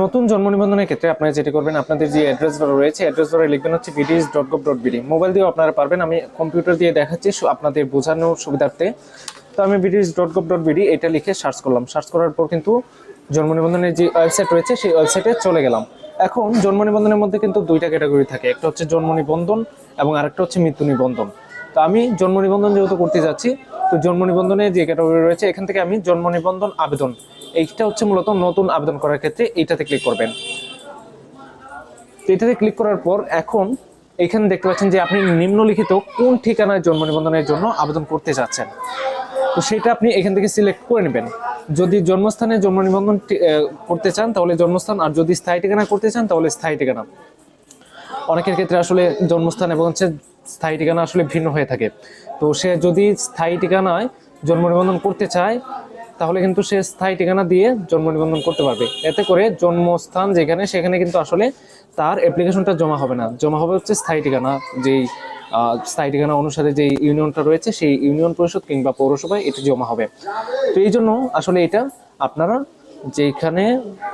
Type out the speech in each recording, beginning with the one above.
নতুন জন্ম নিবন্ধনের ক্ষেত্রে আপনারা যেটা করবেন, আপনাদের যে অ্যাড্রেস রয়েছে অ্যাড্রেস বারে লিখবেন হচ্ছে BDS dot gov dot BD mobile দিয়েও আপনারা পারবেন, আমি কম্পিউটার দিয়ে দেখাচ্ছি আপনাদের বোঝানোর সুবিধার্থে। তো আমি BDS dot gov dot BD এটা লিখে সার্চ করলাম। সার্চ করার পর কিন্তু জন্ম নিবন্ধনের যে ওয়েবসাইট রয়েছে, সেই ওয়েবসাইটে চলে গেলাম। এখন জন্ম নিবন্ধনের মধ্যে কিন্তু দুইটা ক্যাটাগরি থাকে, একটা হচ্ছে জন্ম নিবন্ধন এবং আরেকটা হচ্ছে মৃত্যু নিবন্ধন তো আমি জন্ম নিবন্ধন যেহেতু করতে যাচ্ছি, তো জন্ম নিবন্ধনে যে ক্যাটাগরি রয়েছে, এখান থেকে আমি জন্ম নিবন্ধন আবেদন এইটা হচ্ছে মূলত নতুন আবেদন করার ক্ষেত্রে এইটাতে ক্লিক করবেন। তো এটাতে ক্লিক করার পর এখন এখানে দেখতে পাচ্ছেন যে আপনি নিম্নলিখিত কোন ঠিকানায় জন্ম নিবন্ধনের জন্য আবেদন করতে যাচ্ছেন। তো সেটা আপনি এখান থেকে সিলেক্ট করে নেবেন। যদি জন্মস্থানে জন্ম নিবন্ধন করতে চান তাহলে জন্মস্থান, আর যদি স্থায়ী ঠিকানা করতে চান তাহলে স্থায়ী ঠিকানা। অনেকের ক্ষেত্রে আসলে জন্মস্থান এবং হচ্ছে স্থায়ী ঠিকানা আসলে ভিন্ন হয়ে থাকে। তো সে যদি স্থায়ী ঠিকানায় জন্ম নিবন্ধন করতে চায় তাহলে কিন্তু সে স্থায়ী ঠিকানা দিয়ে জন্ম নিবন্ধন করতে পারবে। এতে করে জন্মস্থান যেখানে, সেখানে কিন্তু আসলে তার অ্যাপ্লিকেশনটা জমা হবে না। জমা হবে হচ্ছে স্থায়ী ঠিকানা, যেই স্থায়ী ঠিকানা অনুসারে যে ইউনিয়নটা রয়েছে, সেই ইউনিয়ন পরিষদ কিংবা পৌরসভায় এটি জমা হবে। তো এই জন্য আসলে এটা আপনারা যেখানে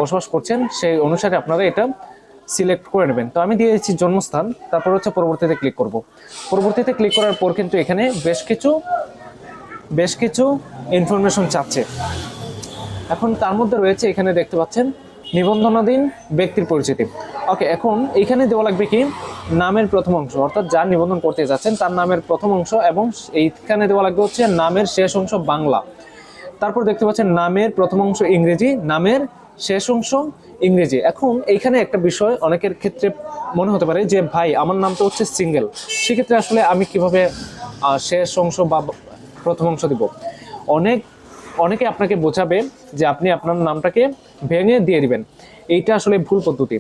বসবাস করছেন, সেই অনুসারে আপনারা এটা সিলেক্ট করে নেবেন। তো আমি দিয়ে দিচ্ছি জন্মস্থান, তারপর হচ্ছে পরবর্তীতে ক্লিক করব। পরবর্তীতে ক্লিক করার পর কিন্তু এখানে বেশ কিছু বেশ কিছু ইনফরমেশন চাচ্ছে। এখন তার মধ্যে রয়েছে এখানে দেখতে পাচ্ছেন, নিবন্ধনাধীন ব্যক্তির পরিচিতি। ওকে, এখন এখানে দেওয়া লাগবে কি? নামের প্রথম অংশ, অর্থাৎ যার নিবন্ধন করতে যাচ্ছেন, তার নামের প্রথম অংশ এবং এইখানে দেওয়া লাগবে হচ্ছে নামের শেষ অংশ বাংলা। তারপর দেখতে পাচ্ছেন নামের প্রথম অংশ ইংরেজি, নামের শেষ অংশ ইংরেজি। এখন এইখানে একটা বিষয় অনেকের ক্ষেত্রে মনে হতে পারে যে, ভাই, আমার নাম তো হচ্ছে সিঙ্গেল। সেক্ষেত্রে আসলে আমি কীভাবে শেষ অংশ বা প্রথম অংশ দিব? অনেক, অনেকে আপনাকে বোঝাবে যে আপনি আপনার নামটাকে ভেঙে দিয়ে দিবেন। এইটা আসলে ভুল পদ্ধতি।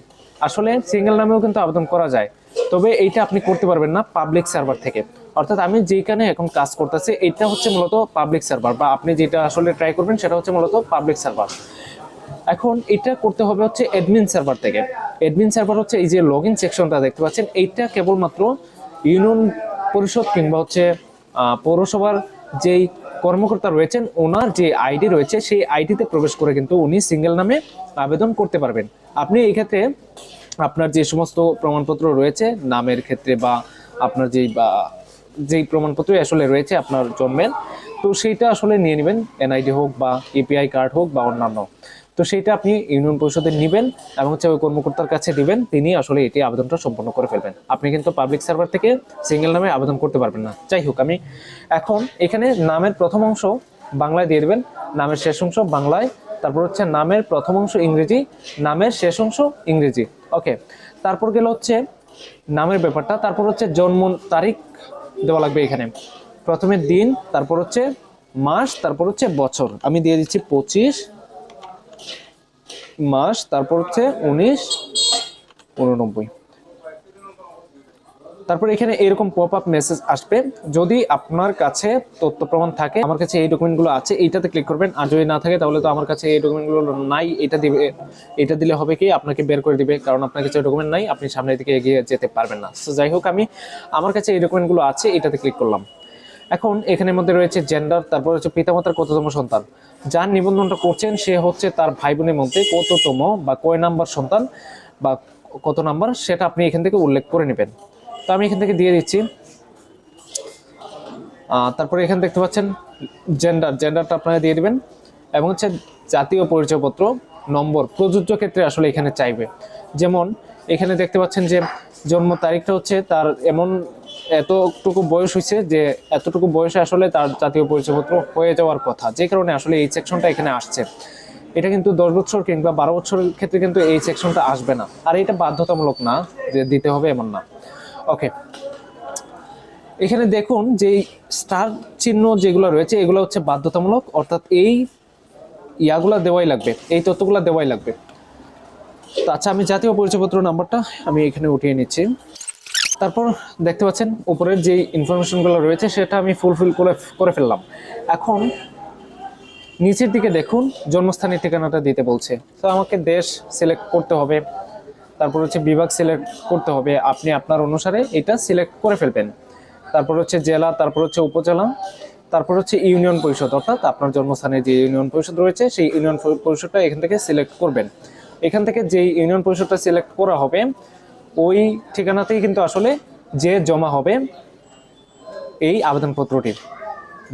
আসলে সিঙ্গেল নামেও কিন্তু আবেদন করা যায়। তবে এইটা আপনি করতে পারবেন না পাবলিক সার্ভার থেকে। অর্থাৎ আমি যেখানে এখন কাজ করতেছি এটা হচ্ছে মূলত পাবলিক সার্ভার বা আপনি যেটা আসলে ট্রাই করবেন সেটা হচ্ছে মূলত পাবলিক সার্ভার এখন এটা করতে হবে হচ্ছে অ্যাডমিন সার্ভার থেকে। অ্যাডমিন সার্ভার হচ্ছে এই যে লগ ইন সেকশনটা দেখতে পাচ্ছেন, এইটা কেবলমাত্র ইউনিয়ন পরিষদ কিংবা হচ্ছে পৌরসভার যেই কর্মকর্তা রয়েছেন, ওনার যে আইডি রয়েছে সেই আইডিতে প্রবেশ করে কিন্তু উনি সিঙ্গেল নামে আবেদন করতে পারবেন। আপনি এই ক্ষেত্রে আপনার যে সমস্ত প্রমাণপত্র রয়েছে, নামের ক্ষেত্রে বা আপনার যেই বা যেই প্রমাণপত্র আসলে রয়েছে আপনার জন্মের, তো সেইটা আসলে নিয়ে নেবেন, এনআইডি হোক বা এপিআই কার্ড হোক বা অন্যান্য। তো সেইটা আপনি ইউনিয়ন পরিষদে নেবেন এবং হচ্ছে ওই কর্মকর্তার কাছে দিবেন, তিনি আসলে এটি আবেদনটা সম্পন্ন করে ফেলবেন। আপনি কিন্তু পাবলিক সার্ভার থেকে সিঙ্গেল নামে আবেদন করতে পারবেন না। যাই হোক, আমি এখন এখানে নামের প্রথম অংশ বাংলায় দিয়ে দেবেন, নামের শেষ অংশ বাংলায়, তারপর হচ্ছে নামের প্রথম অংশ ইংরেজি, নামের শেষ অংশ ইংরেজি। ওকে তারপর গেল হচ্ছে নামের ব্যাপারটা, তারপর হচ্ছে জন্ম তারিখ দেওয়া লাগবে এখানে। প্রথমে দিন, তারপর হচ্ছে মাস, তারপর হচ্ছে বছর। আমি দিয়ে দিচ্ছি পঁচিশ মাস, তারপর হচ্ছে উনিশ, উননব্বই। তারপর এখানে এরকম পপ আপ মেসেজ আসবে। যদি আপনার কাছে তথ্য প্রমাণ থাকে, আমার কাছে এই ডকুমেন্টগুলো আছে, এইটাতে ক্লিক করবেন। আর যদি না থাকে, তাহলে তো আমার কাছে এই ডকুমেন্টগুলো নাই, এটা দিবে, এটা দিলে হবে কি, আপনাকে বের করে দিবে, কারণ আপনার কাছে ডকুমেন্ট নাই, আপনি সামনের দিকে এগিয়ে যেতে পারবেন না। সো যাই হোক, আমি, আমার কাছে এই ডকুমেন্টগুলো আছে, এটাতে ক্লিক করলাম। এখন এখানের মধ্যে রয়েছে জেন্ডার তারপর হচ্ছে পিতামাতার কততম সন্তান। যার নিবন্ধনটা করছেন, সে হচ্ছে তার ভাই বোনের মধ্যে কততম বা কয় নাম্বার সন্তান বা কত নাম্বার, সেটা আপনি এখান থেকে উল্লেখ করে নেবেন। তো আমি এখান থেকে দিয়ে দিচ্ছি। তারপরে এখানে দেখতে পাচ্ছেন জেন্ডার জেন্ডারটা আপনারা দিয়ে দিবেন। এবং হচ্ছে জাতীয় পরিচয়পত্র, নম্বর, প্রযোজ্য ক্ষেত্রে আসলে এখানে চাইবে। যেমন এখানে দেখতে পাচ্ছেন যে জন্ম তারিখটা হচ্ছে তার এমন এতটুকু বয়স হয়েছে যে এতটুকু বয়সে আসলে তার জাতীয় পরিচয়পত্র হয়ে যাওয়ার কথা। যে কারণে আসলে এই সেকশনটা এখানে আসছে। এটা কিন্তু দশ বছর কিংবা বারো বছরের ক্ষেত্রে কিন্তু এই সেকশনটা আসবে না। আর এটা বাধ্যতামূলক না যে দিতে হবে এমন না। ওকে এখানে দেখুন যে স্টার চিহ্ন যেগুলো রয়েছে, এগুলো হচ্ছে বাধ্যতামূলক। অর্থাৎ এই ইয়াগুলা দেওয়াই লাগবে, এই তথ্যগুলো দেওয়াই লাগবে। আচ্ছা আমি জাতীয় পরিচয়পত্র নাম্বারটা আমি এখানে উঠিয়ে নিচ্ছি। তারপর দেখতে পাচ্ছেন উপরের যে ইনফরমেশনগুলো রয়েছে, সেটা আমি ফুলফিল করে করে ফেললাম। এখন নিচের দিকে দেখুন, জন্মস্থানের ঠিকানাটা দিতে বলছে। তো আমাকে দেশ সিলেক্ট করতে হবে, তারপর হচ্ছে বিভাগ সিলেক্ট করতে হবে। আপনি আপনার অনুসারে এটা সিলেক্ট করে ফেলবেন। তারপর হচ্ছে জেলা, তারপর হচ্ছে উপজেলা, তারপর হচ্ছে ইউনিয়ন পরিষদ, অর্থাৎ আপনার জন্মস্থানে যে ইউনিয়ন পরিষদ রয়েছে, সেই ইউনিয়ন পরিষদটা এখান থেকে সিলেক্ট করবেন। এখান থেকে যেই ইউনিয়ন পরিষদটা সিলেক্ট করা হবে ওই ঠিকানাতেই কিন্তু আসলে যে জমা হবে এই আবেদনপত্রটির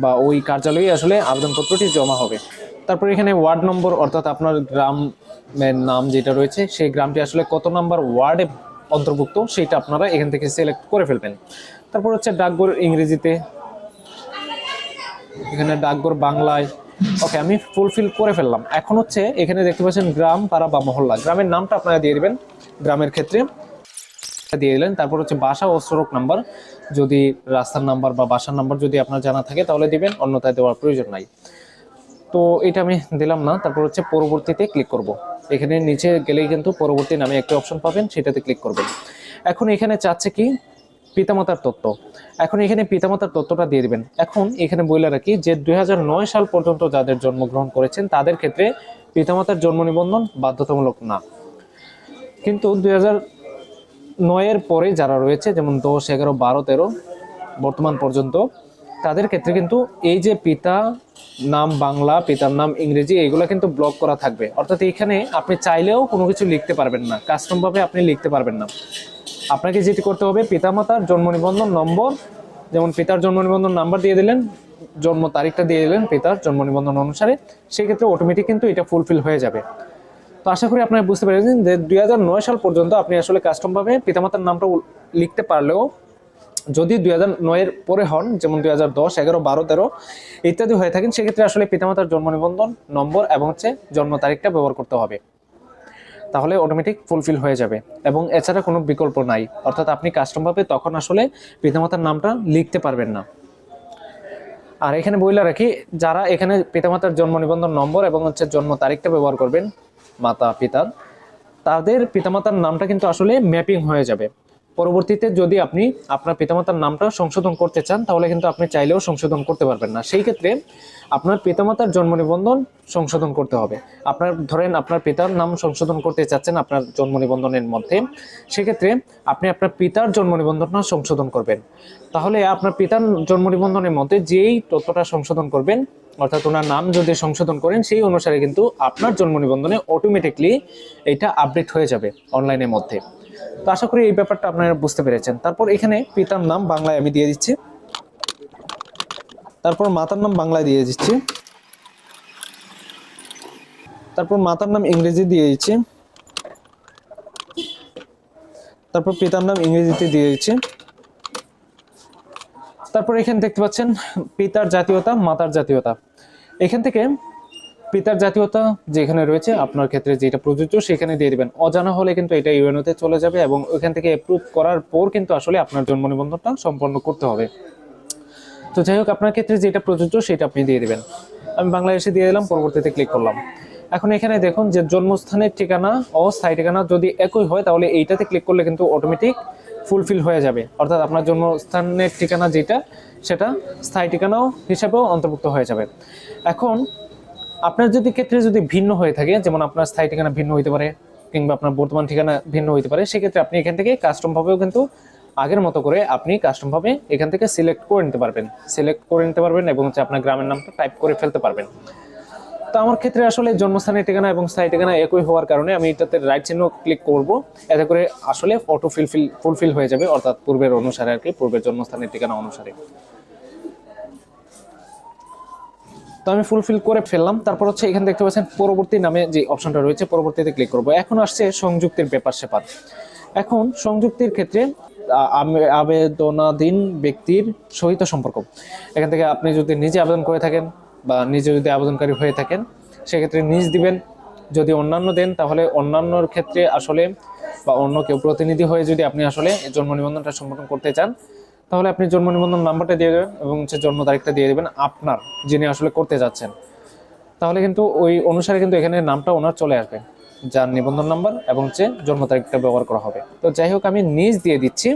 বা ওই কার্যালয়ে আসলে আবেদনপত্রটি জমা হবে। তারপর এখানে ওয়ার্ড নম্বর অর্থাৎ আপনার গ্রামের নাম যেটা রয়েছে, সেই গ্রামটি আসলে কত নাম্বার ওয়ার্ডে অন্তর্ভুক্ত সেটা আপনারা এখান থেকে সিলেক্ট করে ফেলবেন। তারপর হচ্ছে ডাকঘর ইংরেজিতে, এখানে ডাকঘর বাংলায়। ওকে আমি ফুলফিল করে ফেললাম। এখন হচ্ছে এখানে দেখতে পাচ্ছেন গ্রাম, পাড়া বা মহল্লা। গ্রামের নামটা আপনারা দিয়ে দেবেন। গ্রামের ক্ষেত্রে। দিয়ে দিলেন তারপর হচ্ছে বাসা ও সড়ক নাম্বার। যদি রাস্তার নাম্বার বা বাসার নাম্বার যদি আপনার জানা থাকে, তাহলে দিবেন, অন্যথায় দেওয়ার প্রয়োজন নাই। তো এটা আমি দিলাম না, তারপর হচ্ছে পরবর্তীতে ক্লিক করব। এখানে নিচে গেলেই কিন্তু পরবর্তী নামে একটি অপশন পাবেন, সেটাতে ক্লিক করবেন। এখন এখানে চাচ্ছে কি? পিতামাতার তথ্য এখন এখানে পিতামাতার তথ্যটা দিয়ে দিবেন। এখন এখানে বলে রাখি যে দুই হাজার নয় সাল পর্যন্ত যাদের জন্মগ্রহণ করেছেন, তাদের ক্ষেত্রে পিতামাতার জন্ম নিবন্ধন বাধ্যতামূলক না। কিন্তু দু হাজার নয়ের পরে যারা রয়েছে, যেমন দশ, এগারো, বারো, তেরো, বর্তমান পর্যন্ত, তাদের ক্ষেত্রে কিন্তু এই যে পিতা নাম বাংলা, পিতার নাম ইংরেজি, এগুলো কিন্তু ব্লক করা থাকবে। অর্থাৎ এখানে আপনি চাইলেও কোনো কিছু লিখতে পারবেন না। কাস্টমভাবে আপনি লিখতে পারবেন না। আপনাকে যেটি করতে হবে, পিতামাতার জন্ম নিবন্ধন নম্বর, যেমন পিতার জন্ম নিবন্ধন নাম্বার দিয়ে দিলেন, জন্ম তারিখটা দিয়ে দিলেন, পিতার জন্ম নিবন্ধন অনুসারে, সেক্ষেত্রে অটোমেটিক কিন্তু এটা ফুলফিল হয়ে যাবে। তো আশা করি আপনারা বুঝতে পেরেছেন যে দুই হাজার নয় সাল পর্যন্ত আপনি আসলে কাস্টমভাবে পিতামাতার নামটা লিখতে পারলেও যদি দুই হাজার নয়ের পরে হন, যেমন দুই হাজার দশ, এগারো, বারো, তেরো ইত্যাদি হয়ে থাকেন, সেক্ষেত্রে আসলে পিতামাতার জন্ম নিবন্ধন, নম্বর এবং হচ্ছে জন্ম তারিখটা ব্যবহার করতে হবে। তাহলে অটোমেটিক ফুলফিল হয়ে যাবে। এবং এছাড়া কোনো বিকল্প নাই। অর্থাৎ আপনি কাস্টমভাবে তখন আসলে পিতামাতার নামটা লিখতে পারবেন না। আর এখানে বইলা রাখি, যারা এখানে পিতামাতার জন্ম নিবন্ধন, নম্বর এবং হচ্ছে জন্ম তারিখটা ব্যবহার করবেন মাতা পিতার তাদের পিতামাতার নামটা কিন্তু আসলে ম্যাপিং হয়ে যাবে। পরবর্তীতে যদি আপনি আপনার পিতামাতার নামটা সংশোধন করতে চান, তাহলে কিন্তু আপনি চাইলেও সংশোধন করতে পারবেন না। সেই ক্ষেত্রে আপনার পিতামাতার জন্ম নিবন্ধন সংশোধন করতে হবে। আপনার, ধরেন আপনার পিতার নাম সংশোধন করতে চাচ্ছেন আপনার জন্ম নিবন্ধনের মধ্যে, সেক্ষেত্রে আপনি আপনার পিতার জন্ম নিবন্ধনটা সংশোধন করবেন। তাহলে আপনার পিতার জন্ম নিবন্ধনের মধ্যে যেই তথ্যটা সংশোধন করবেন অর্থাৎ ওনার নাম যদি সংশোধন করেন, সেই অনুসারে কিন্তু আপনার জন্ম নিবন্ধনে অটোমেটিকলি এটা আপডেট হয়ে যাবে অনলাইনের মধ্যে। তো আশা করি এই ব্যাপারটা আপনারা বুঝতে পেরেছেন। তারপর এখানে পিতার নাম বাংলায় আমি দিয়ে দিচ্ছি। তারপর মাতার নাম বাংলায় দিয়ে দিচ্ছি। তারপর মাতার নাম ইংরেজি দিয়ে দিচ্ছি। তারপর পিতার নাম ইংরেজিতে দিয়ে দিচ্ছি। তারপর এখানে দেখতে পাচ্ছেন পিতার জাতীয়তা, মাতার জাতীয়তা। এখান থেকে পিতার জাতীয়তা যেখানে রয়েছে, আপনার ক্ষেত্রে যেটা প্রযোজ্য সেখানে দিয়ে দিবেন। অজানা হলে কিন্তু এটা ইউএনওতে চলে যাবে এবং ওইখান থেকে অ্যাপ্রুভ করার পর কিন্তু আসলে আপনার জন্ম নিবন্ধনটা সম্পন্ন করতে হবে। তো যাই হোক, আপনার ক্ষেত্রে যেটা প্রযোজ্য সেটা আপনি দিয়ে দেবেন। আমি বাংলাদেশে দিয়ে দিলাম, পরবর্তীতে ক্লিক করলাম। এখন এখানে দেখুন যে জন্মস্থানের ঠিকানা ও স্থায়ী ঠিকানা যদি একই হয়, তাহলে এইটাতে ক্লিক করলে কিন্তু অটোমেটিক ফুলফিল হয়ে যাবে। অর্থাৎ আপনার জন্মস্থানের ঠিকানা যেটা, সেটা স্থায়ী ঠিকানাও হিসাবেও অন্তর্ভুক্ত হয়ে যাবে। এখন, আপনার যদি ক্ষেত্রে যদি ভিন্ন হয়ে থাকে, যেমন আপনার স্থায়ী ঠিকানা ভিন্ন হইতে পারে, কিংবা আপনার বর্তমান ঠিকানা ভিন্ন হইতে পারে, সেক্ষেত্রে আপনি এখান থেকে কাস্টমভাবেও কিন্তু আগের মতো করে আপনি কাস্টমভাবে এখান থেকে সিলেক্ট করে নিতে পারবেন। সিলেক্ট করে নিতে পারবেন এবং হচ্ছে আপনার গ্রামের নামটা টাইপ করে ফেলতে পারবেন। তো আমার ক্ষেত্রে আসলে জন্মস্থানের ঠিকানা এবং স্থায়ী ঠিকানা একই হওয়ার কারণে আমি এটাতে রাইট চিহ্ন ক্লিক করব। এতে করে আসলে অটো ফিলফিল ফুলফিল হয়ে যাবে, অর্থাৎ পূর্বের অনুসারে আর কি, পূর্বের জন্মস্থানের ঠিকানা অনুসারে। তো আমি ফুলফিল করে ফেললাম। তারপর হচ্ছে এখানে দেখতে পাচ্ছেন পরবর্তী নামে যে অপশনটা রয়েছে, পরবর্তীতে ক্লিক করব। এখন আসছে সংযুক্তির ব্যাপার সেপার এখন সংযুক্তির ক্ষেত্রে আবেদনাধীন ব্যক্তির সহিত সম্পর্ক। এখান থেকে আপনি যদি নিজে আবেদন করে থাকেন বা নিজে যদি আবেদনকারী হয়ে থাকেন, সেক্ষেত্রে নিজ দিবেন। যদি অন্যান্য দেন, তাহলে অন্যান্যর ক্ষেত্রে আসলে বা অন্য কেউ প্রতিনিধি হয়ে যদি আপনি আসলে জন্ম নিবন্ধনটা সম্পন্ন করতে চান, তাহলে আপনি জন্ম নিবন্ধন নাম্বারটা দিয়ে দেবেন এবং হচ্ছে জন্ম তারিখটা দিয়ে দেবেন আপনার, যিনি আসলে করতে যাচ্ছেন। তাহলে কিন্তু ওই অনুসারে কিন্তু এখানে নামটা ওনার চলে আসবে, যার নিবন্ধন নাম্বার এবং হচ্ছে জন্ম তারিখটা ব্যবহার করা হবে। তো যাই হোক, আমি নিজ দিয়ে দিচ্ছি।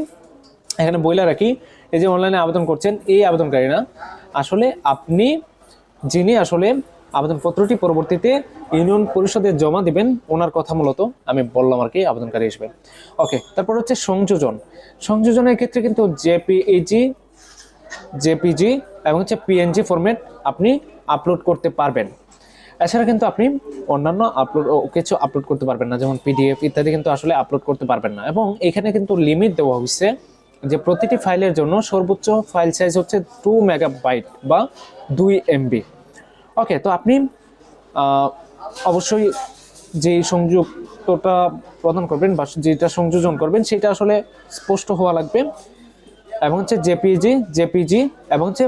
এখানে বইলা রাখি, এই যে অনলাইনে আবেদন করছেন, এই আবেদনকারী না আসলে আপনি যিনি আসলে আবেদনপত্রটি পরবর্তীতে ইউনিয়ন পরিষদে জমা দিবেন, ওনার কথা মূলত আমি বললাম আর কি, আবেদনকারী হিসেবে। ওকে, তারপর হচ্ছে সংযোজন। সংযোজনের ক্ষেত্রে কিন্তু জেপিএজি জেপিজি এবং হচ্ছে পিএনজি ফরম্যাট আপনি আপলোড করতে পারবেন। এছাড়া কিন্তু আপনি অন্যান্য আপলোড কিছু আপলোড করতে পারবেন না, যেমন পিডিএফ ইত্যাদি কিন্তু আসলে আপলোড করতে পারবেন না। এবং এখানে কিন্তু লিমিট দেওয়া হয়েছে যে প্রতিটি ফাইলের জন্য সর্বোচ্চ ফাইল সাইজ হচ্ছে টু মেগাবাইট বা দুই এমবি ওকে তো আপনি অবশ্যই যে সংযুক্তটা প্রদান করবেন বা যেটা সংযোজন করবেন সেটা আসলে স্পষ্ট হওয়া লাগবে। এবং হচ্ছে জেপিজি জেপিজি এবং হচ্ছে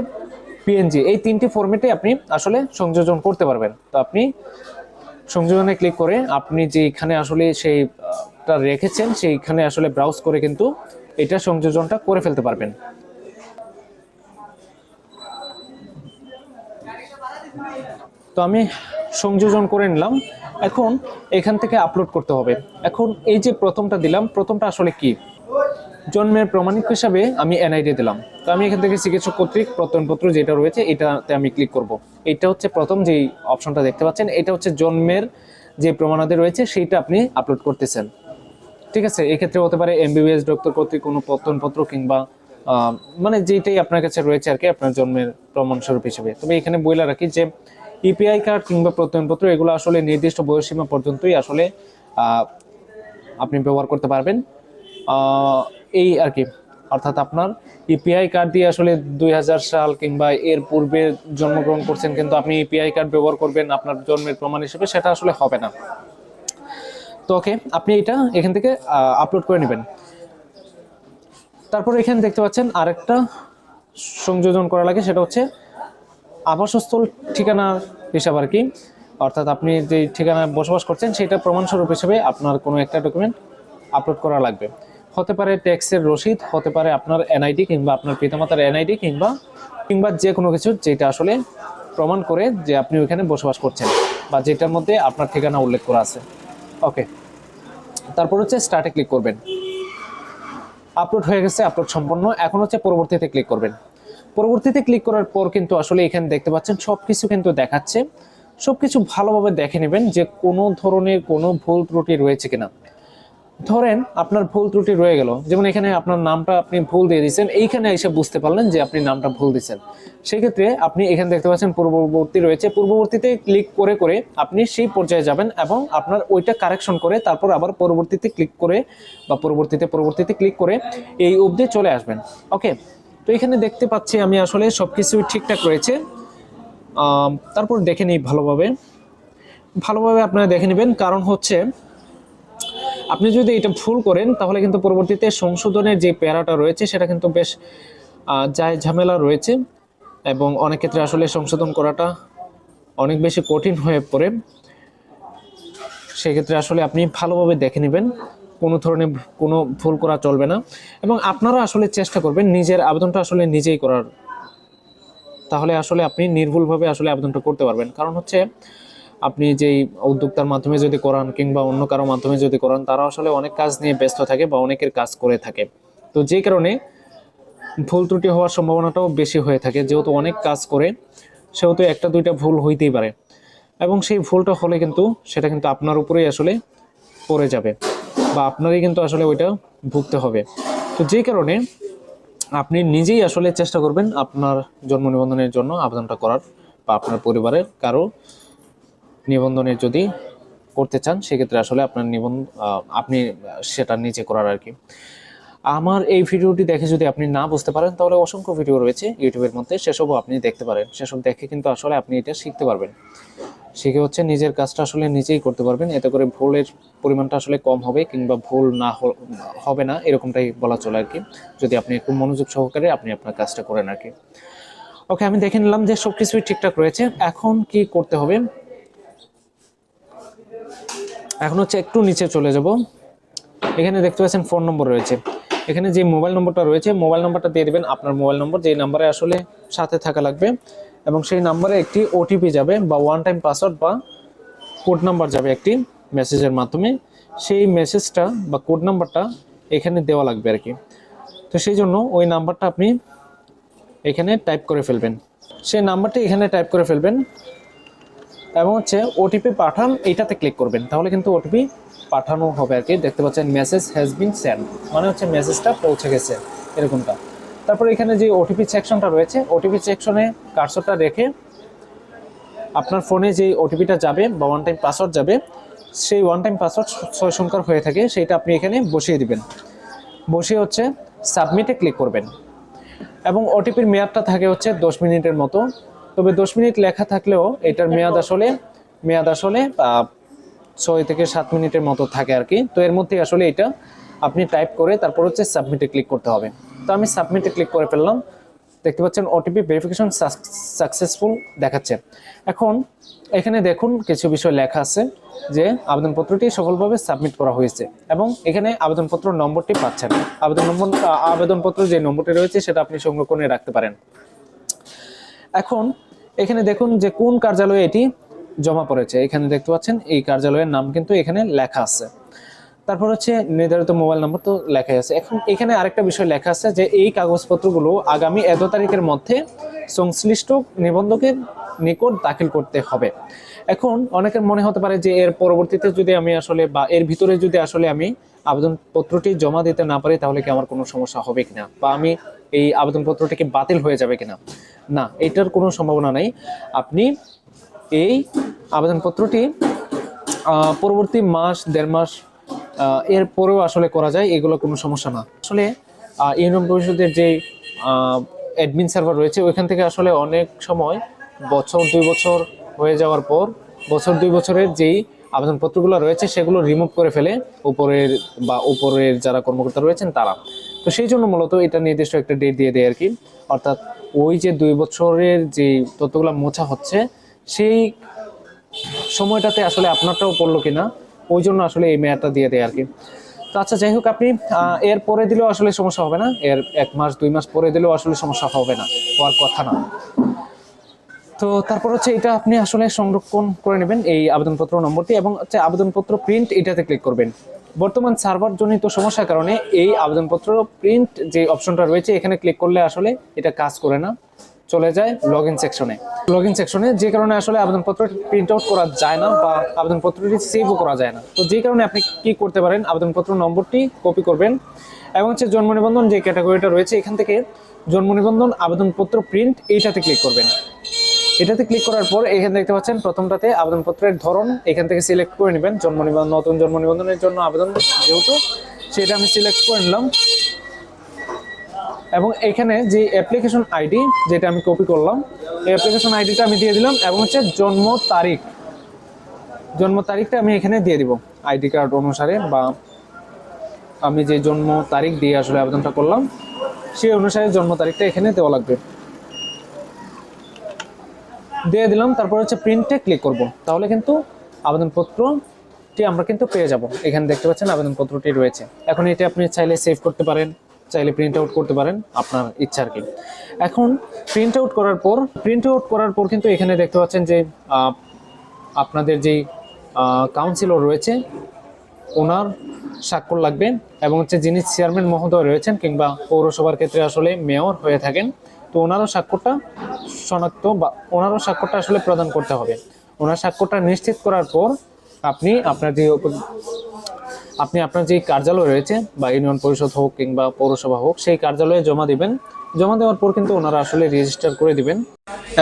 পিএনজি এই তিনটি ফরম্যাটে আপনি আসলে সংযোজন করতে পারবেন। তো আপনি সংযোজনে ক্লিক করে আপনি যেখানে আসলে সেইটা রেখেছেন সেইখানে আসলে ব্রাউজ করে কিন্তু এটা সংযোজনটা করে ফেলতে পারবেন। তো আমি সংযোজন করে নিলাম। এখন এখান থেকে আপলোড করতে হবে। এখন এই যে প্রথমটা দিলাম, প্রথমটা আসলে কি? জন্মের প্রমাণিক হিসাবে আমি এনআইডি দিলাম। তো আমি এখান থেকে চিকিৎসক কর্তৃক প্রত্যয়নপত্র যেটা রয়েছে, এটাতে আমি ক্লিক করব। এটা হচ্ছে প্রথম যেই অপশনটা দেখতে পাচ্ছেন, এটা হচ্ছে জন্মের যে প্রমাণাদি রয়েছে, সেইটা আপনি আপলোড করতেছেন। ঠিক আছে এক্ষেত্রে হতে পারে এমবিবিএস ডক্টর কর্তৃক কোনো প্রত্যয়নপত্র কিংবা মানে যেটাই আপনার কাছে রয়েছে আর কি, আপনার জন্মের প্রমাণস্বরূপ হিসেবে। তবে এখানে বইলা রাখি যে ইপিআই কার্ড কিংবা প্রত্যয়নপত্র, এগুলো আসলে নির্দিষ্ট বয়সীমা পর্যন্তই আসলে আপনি ব্যবহার করতে পারবেন। এই আর কি, অর্থাৎ আপনার ইপিআই কার্ড দিয়ে আসলে দুই হাজার সাল কিংবা এর পূর্বে জন্মগ্রহণ করছেন, কিন্তু আপনি ইপিআই কার্ড ব্যবহার করবেন আপনার জন্মের প্রমাণ হিসেবে, সেটা আসলে হবে না। তো ওকে, আপনি এটা এখান থেকে আপলোড করে নেবেন। তারপর এখানে দেখতে পাচ্ছেন আরেকটা সংযোজন করা লাগে, সেটা হচ্ছে আবাসস্থল ঠিকানার হিসাব আর কি। অর্থাৎ আপনি যে ঠিকানায় বসবাস করছেন, সেটা প্রমাণস্বরূপ হিসেবে আপনার কোনো একটা ডকুমেন্ট আপলোড করা লাগবে। হতে পারে ট্যাক্সের রসিদ, হতে পারে আপনার এনআইডি কিংবা আপনার পিতামাতার এনআইডি কিংবা কিংবা যে কোনো কিছু যেটা আসলে প্রমাণ করে যে আপনি ওইখানে বসবাস করছেন বা যেটার মধ্যে আপনার ঠিকানা উল্লেখ করা আছে। ওকে। তারপর হচ্ছে স্টার্টে ক্লিক করবেন। আপলোড হয়ে গেছে আপলোড সম্পন্ন। এখন হচ্ছে পরবর্তীতে ক্লিক করবেন। পরবর্তীতে ক্লিক করার পর কিন্তু আসলে এখানে দেখতে পাচ্ছেন সব কিছু কিন্তু দেখাচ্ছে। সব কিছু ভালোভাবে দেখে নেবেন যে কোনো ধরনের কোনো ভুল ত্রুটি রয়েছে কিনা। ধরেন আপনার ভুল ত্রুটি রয়ে গেল। যেমন এখানে আপনার নামটা আপনি ভুল দিয়ে দিচ্ছেন এইখানে এসে বুঝতে পারলেন যে আপনি নামটা ভুল দিচ্ছেন সেই ক্ষেত্রে আপনি এখানে দেখতে পাচ্ছেন পূর্ববর্তী রয়েছে। পূর্ববর্তীতে ক্লিক করে করে আপনি সেই পর্যায়ে যাবেন এবং আপনার ওইটা কারেকশন করে তারপর আবার পরবর্তীতে ক্লিক করে বা পরবর্তীতে পরবর্তীতে ক্লিক করে এই অবধি চলে আসবেন। ওকে তো এখানে দেখতে পাচ্ছি আমি আসলে সব কিছুই ঠিকঠাক রয়েছে। তারপর দেখে নিই ভালোভাবে। ভালোভাবে আপনারা দেখে নেবেন। কারণ হচ্ছে আপনি যদি এটা ভুল করেন, তাহলে কিন্তু পরবর্তীতে সংশোধনের যে প্যারাটা রয়েছে, সেটা কিন্তু বেশ যায় ঝামেলা রয়েছে। এবং অনেক ক্ষেত্রে আসলে সংশোধন করাটা অনেক বেশি কঠিন হয়ে পড়ে। সেক্ষেত্রে আসলে আপনি ভালোভাবে দেখে নেবেন, কোনো ধরনের কোনো ভুল করা চলবে না। এবং আপনারা আসলে চেষ্টা করবেন, নিজের আবেদনটা আসলে নিজেই করার। তাহলে আসলে আপনি নির্ভুলভাবে আসলে আবেদনটা করতে পারবেন। কারণ হচ্ছে আপনি যেই উদ্যোক্তার মাধ্যমে যদি করান কিংবা অন্য কারও মাধ্যমে যদি করান, তারা আসলে অনেক কাজ নিয়ে ব্যস্ত থাকে বা অনেকের কাজ করে থাকে। তো যে কারণে ভুল ত্রুটি হওয়ার সম্ভাবনাটাও বেশি হয়ে থাকে। যেহেতু অনেক কাজ করে, সেহেতু একটা, দুইটা ভুল হইতেই পারে। এবং সেই ভুলটা হলে কিন্তু সেটা কিন্তু আপনার উপরেই আসলে পড়ে যাবে বা আপনারই কিন্তু আসলে ওইটা ভুগতে হবে। তো যে কারণে আপনি নিজেই আসলে চেষ্টা করবেন আপনার জন্ম নিবন্ধনের জন্য আবেদনটা করার বা আপনার পরিবারের কারও নিবন্ধনের যদি করতে চান, সেক্ষেত্রে আসলে আপনার নিবন্ধ আপনি সেটা নিজে করার আর কি। আমার এই ভিডিওটি দেখে যদি আপনি না বুঝতে পারেন, তাহলে অসংখ্য ভিডিও রয়েছে ইউটিউবের মধ্যে। সেসবও আপনি দেখতে পারেন। সেসব দেখে কিন্তু আসলে আপনি এটা শিখতে পারবেন। শিখে হচ্ছে নিজের কাজটা আসলে নিজেই করতে পারবেন। এতে করে ভুলের পরিমাণটা আসলে কম হবে কিংবা ভুল না হবে না, এরকমটাই বলা চলে আর কি। যদি আপনি একটু মনোযোগ সহকারে আপনি আপনার কাজটা করেন আর কি। ওকে, আমি দেখে নিলাম যে সব কিছুই ঠিকঠাক রয়েছে। এখন কি করতে হবে? এখন হচ্ছে একটু নিচে চলে যাব। এখানে দেখতে পাচ্ছেন ফোন নম্বর রয়েছে। এখানে যে মোবাইল নম্বরটা রয়েছে, মোবাইল নম্বরটা দিয়ে দেবেন আপনার মোবাইল নম্বর, যেই নাম্বারে আসলে সাথে থাকা লাগবে। এবং সেই নাম্বারে একটি ওটিপি যাবে বা ওয়ান টাইম পাসওয়ার্ড বা কোড নাম্বার যাবে একটি মেসেজের মাধ্যমে। সেই মেসেজটা বা কোড নাম্বারটা এখানে দেওয়া লাগবে আর কি। তো সেই জন্য ওই নাম্বারটা আপনি এখানে টাইপ করে ফেলবেন। সেই নাম্বারটি এখানে টাইপ করে ফেলবেন। এবং হচ্ছে ওটিপি পাঠান, এইটাতে ক্লিক করবেন। তাহলে কিন্তু ওটিপি পাঠানো হবে আর কি। দেখতে পাচ্ছেন মেসেজ হ্যাজ বিন সেন্ড মানে হচ্ছে মেসেজটা পৌঁছে গেছে, এরকমটা। তারপর এখানে যে ওটিপি সেকশনটা রয়েছে ওটিপি সেকশনে কার্সরটা রেখে আপনার ফোনে যে ওটিপিটা যাবে বা ওয়ান টাইম পাসওয়ার্ড যাবে, সেই ওয়ান টাইম পাসওয়ার্ড ছয় সংখ্যার হয়ে থাকে, সেইটা আপনি এখানে বসিয়ে দিবেন। বসিয়ে হচ্ছে সাবমিটে ক্লিক করবেন। এবং ওটিপির মেয়াদটা থাকে হচ্ছে দশ মিনিটের মতো। তবে দশ মিনিট লেখা থাকলেও এটার মেয়াদ আসলে মেয়াদ আসলে ছয় থেকে সাত মিনিটের মতো থাকে আর কি। তো এর মধ্যে আসলে এটা আপনি টাইপ করে তারপর হচ্ছে সাবমিটে ক্লিক করতে হবে। তো আমি সাবমিটে ক্লিক করে ফেললাম। দেখতে পাচ্ছেন ওটিপি ভেরিফিকেশন সাকসেসফুল দেখাচ্ছে। এখন এখানে দেখুন কিছু বিষয় লেখা আছে যে আবেদনপত্রটি সফলভাবে সাবমিট করা হয়েছে এবং এখানে আবেদনপত্র নম্বরটি পাচ্ছেন। আবেদন নম্বর আবেদনপত্র যে নম্বরটি রয়েছে সেটা আপনি সংরক্ষণে রাখতে পারেন। এখন এখানে দেখুন যে কোন কার্যালয়ে এটি জমা পড়েছে। এখানে দেখতে পাচ্ছেন, এই কার্যালয়ের নাম কিন্তু এখানে লেখা আছে। তারপর হচ্ছে নির্ধারিত মোবাইল নম্বর তো লেখাই আছে। এখন এখানে আরেকটা বিষয় লেখা আছে যে এই কাগজপত্রগুলো আগামী এত তারিখের মধ্যে সংশ্লিষ্ট নিবন্ধকের নিকট দাখিল করতে হবে। এখন অনেকের মনে হতে পারে যে এর পরবর্তীতে যদি আমি আসলে বা এর ভিতরে যদি আসলে আমি আবেদনপত্রটি জমা দিতে না পারি, তাহলে কি আমার কোনো সমস্যা হবে কিনা? বা আমি এই আবেদনপত্রটি কি বাতিল হয়ে যাবে কিনা? না, এটার কোনো সম্ভাবনা নাই। আপনি এই আবেদনপত্রটি পরবর্তী মাস, দেড় মাস এর পরেও আসলে করা যায়, এগুলো কোনো সমস্যা না। আসলে ইউনিয়ন পরিষদের যে অ্যাডমিন সার্ভার রয়েছে, ওইখান থেকে আসলে অনেক সময় বছর, দুই বছর হয়ে যাওয়ার পর, বছর, দুই বছরের যেই আবেদনপত্রগুলো রয়েছে, সেগুলো রিমুভ করে ফেলে উপরের বা উপরের যারা কর্মকর্তা রয়েছেন তারা। তো সেই জন্য মূলত এটা নির্দিষ্ট একটা ডেট দিয়ে দেয় আর কি। অর্থাৎ ওই যে দুই বছরের যে তথ্যগুলো মোছা হচ্ছে, সেই সময়টাতে আসলে আপনারটাও পড়ল কিনা, ওই জন্য আসলে এই মেয়াদটা দিয়ে দেয় আর কি তো আচ্ছা যাই হোক আপনি এর পরে দিলেও আসলে সমস্যা হবে না, এর এক মাস, দুই মাস পরে দিলেও আসলে সমস্যা হবে না, হওয়ার কথা না। তো তারপর হচ্ছে এটা আপনি আসলে সংরক্ষণ করে নেবেন এই আবেদনপত্র নম্বরটি এবং হচ্ছে আবেদনপত্র প্রিন্ট এটাতে ক্লিক করবেন। বর্তমান সার্ভার জনিত সমস্যার কারণে এই আবেদনপত্র প্রিন্ট যে অপশনটা রয়েছে, এখানে ক্লিক করলে আসলে এটা কাজ করে না। চলে যায় লগ ইন সেকশনে লগ ইন সেকশনে যে কারণে আসলে আবেদনপত্র প্রিন্ট আউট করা যায় না বা আবেদনপত্রটি সেভও করা যায় না। তো যে কারণে আপনি কি করতে পারেন, আবেদনপত্র নম্বরটি কপি করবেন এবং হচ্ছে জন্ম নিবন্ধন যে ক্যাটাগরিটা রয়েছে, এখান থেকে জন্ম নিবন্ধন, আবেদনপত্র প্রিন্ট এইটাতে ক্লিক করবেন। এটাতে ক্লিক করার পর এখানে দেখতে পাচ্ছেন প্রথমটাতে আবেদনপত্রের ধরন। এখান থেকে সিলেক্ট করে নেবেন। জন্ম নিবন্ধন, নতুন জন্ম নিবন্ধনের জন্য আবেদন যেহেতু, সেটা আমি সিলেক্ট করে নিলাম। এবং এখানে যে অ্যাপ্লিকেশন আইডি যেটা আমি কপি করলাম, এই অ্যাপ্লিকেশন আইডিটা আমি দিয়ে দিলাম এবং হচ্ছে জন্ম তারিখ। জন্ম তারিখটা আমি এখানে দিয়ে দিব আইডি কার্ড অনুসারে বা আমি যে জন্ম তারিখ দিয়ে আসলে আবেদনটা করলাম, সেই অনুসারে জন্ম তারিখটা এখানে দেওয়া লাগবে। দিয়ে দিলাম, তারপর হচ্ছে প্রিন্টে ক্লিক করব। তাহলে কিন্তু আবেদনপত্রটি আমরা কিন্তু পেয়ে যাব। এখানে দেখতে পাচ্ছেন আবেদনপত্রটি রয়েছে। এখন এটি আপনি চাইলে সেভ করতে পারেন, চাইলে প্রিন্ট আউট করতে পারেন, আপনার ইচ্ছা আর কি। এখন প্রিন্ট আউট করার পর প্রিন্ট আউট করার পর কিন্তু এখানে দেখতে পাচ্ছেন যে আপনাদের যেই কাউন্সিলর রয়েছে, ওনার স্বাক্ষর লাগবে এবং হচ্ছে যিনি চেয়ারম্যান মহোদয় রয়েছেন কিংবা পৌরসভার ক্ষেত্রে আসলে মেয়র হয়ে থাকেন তো ওনারও স্বাক্ষরটা শনাক্ত বা ওনারও স্বাক্ষরটা আসলে প্রদান করতে হবে। ওনার স্বাক্ষরটা নিশ্চিত করার পর আপনি আপনার যে আপনি আপনার যে কার্যালয় রয়েছে বা ইউনিয়ন পরিষদ হোক কিংবা পৌরসভা হোক, সেই কার্যালয়ে জমা দিবেন। জমা দেওয়ার পর কিন্তু ওনারা আসলে রেজিস্টার করে দিবেন।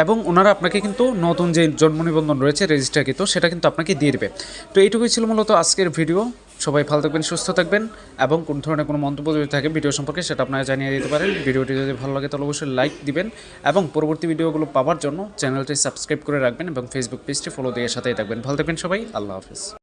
এবং ওনারা আপনাকে কিন্তু নতুন যে জন্ম নিবন্ধন রয়েছে, রেজিস্টারকৃত, সেটা কিন্তু আপনাকে দিয়ে দেবে। তো এইটুকুই ছিল মূলত আজকের ভিডিও। সবাই ভালো থাকবেন, সুস্থ থাকবেন এবং কোন ধরনের কোনো মন্তব্য যদি থাকে ভিডিও সম্পর্কে, সেটা আপনারা জানিয়ে দিতে পারেন। ভিডিওটি যদি ভালো লাগে, তাহলে অবশ্যই লাইক দিবেন এবং পরবর্তী ভিডিওগুলো পাওয়ার জন্য চ্যানেলটি সাবস্ক্রাইব করে রাখবেন এবং ফেসবুক পেজটি ফলো দিয়ে সাথেই থাকবেন। ভালো থাকবেন সবাই, আল্লাহ হাফিজ।